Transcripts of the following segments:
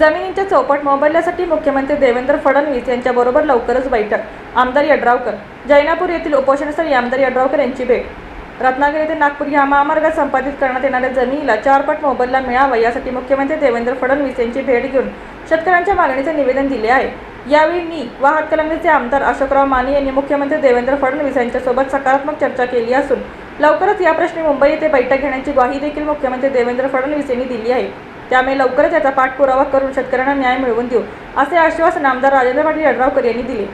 जमिनींच्या चौपट मोबदल्यासाठी मुख्यमंत्री देवेंद्र फडणवीस यांच्याबरोबर लवकरच बैठक. आमदार यड्रावकर जैनापूर येथील उपोषणस्थळी आमदार यड्रावकर यांची भेट. रत्नागिरी ते नागपूर या महामार्गात संपादित करण्यात येणाऱ्या जमिनीला चारपट मोबदला मिळावा यासाठी मुख्यमंत्री देवेंद्र फडणवीस यांची भेट घेऊन शेतकऱ्यांच्या मागणीचे निवेदन दिले आहे. यावेळी मी व हातकलंगलीचे आमदार अशोकराव माने यांनी मुख्यमंत्री देवेंद्र फडणवीस यांच्यासोबत सकारात्मक चर्चा केली असून लवकरच या प्रश्नी मुंबई येथे बैठक घेण्याची ग्वाही देखील मुख्यमंत्री देवेंद्र फडणवीस यांनी दिली आहे. त्यामुळे लवकरच याचा पाठपुरावा करून शेतकऱ्यांना न्याय मिळवून देऊ असे आश्वासन आमदार राजेंद्र पाटील यड्रावकर यांनी दिले.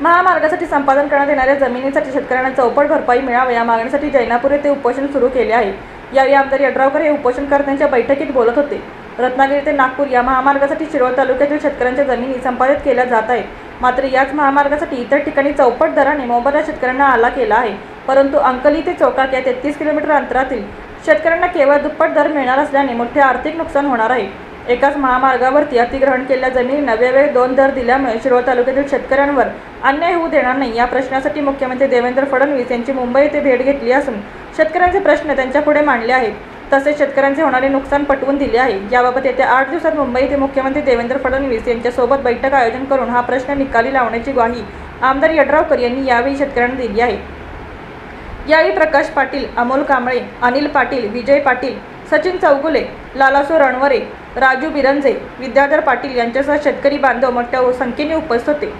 महामार्गासाठी संपादन करण्यात येणाऱ्या जमिनीसाठी शेतकऱ्यांना चौपट भरपाई मिळावी या मागणीसाठी जैनापूर येथे उपोषण सुरू केले आहे. यावेळी आमदार यड्रावकर हे उपोषणकर्त्यांच्या बैठकीत बोलत होते. रत्नागिरी ते नागपूर या महामार्गासाठी शिरोळ तालुक्यातील शेतकऱ्यांच्या जमिनी संपादित केल्या जात आहेत. मात्र याच महामार्गासाठी इतर ठिकाणी चौपट दराने मोबदला शेतकऱ्यांना आला केला आहे. परंतु अंकली ते चौकाक या तेहतीस किलोमीटर अंतरातील शेतकऱ्यांना केवळ दुप्पट दर मिळणार असल्याने मोठे आर्थिक नुकसान होणार आहे एकाच महामार्गावरती अतिग्रहण केलेल्या जमिनींना वेगवेगळे दोन दर दिल्यामुळे शिरोळ तालुक्यातील शेतकऱ्यांवर अन्याय होऊ देणार नाही या प्रश्नासाठी मुख्यमंत्री देवेंद्र फडणवीस यांची मुंबई येथे भेट घेतली असून शेतकऱ्यांचे प्रश्न त्यांच्यापुढे मांडले आहेत. तसेच शेतकऱ्यांचे होणारे नुकसान पटवून दिले आहे. याबाबत येत्या आठ दिवसात मुंबई येथे मुख्यमंत्री देवेंद्र फडणवीस यांच्यासोबत बैठक आयोजन करून हा प्रश्न निकाली लावण्याची ग्वाही आमदार यड्रावकर यांनी यावेळी शेतकऱ्यांना दिली आहे. यावेळी प्रकाश पाटील अमोल कांबळे अनिल पाटील विजय पाटील सचिन चौगुले लालासो रणवरे राजू बिरंजे विद्याधर पाटील यांच्यासह शेतकरी बांधव मोठ्या संख्येने उपस्थित होते.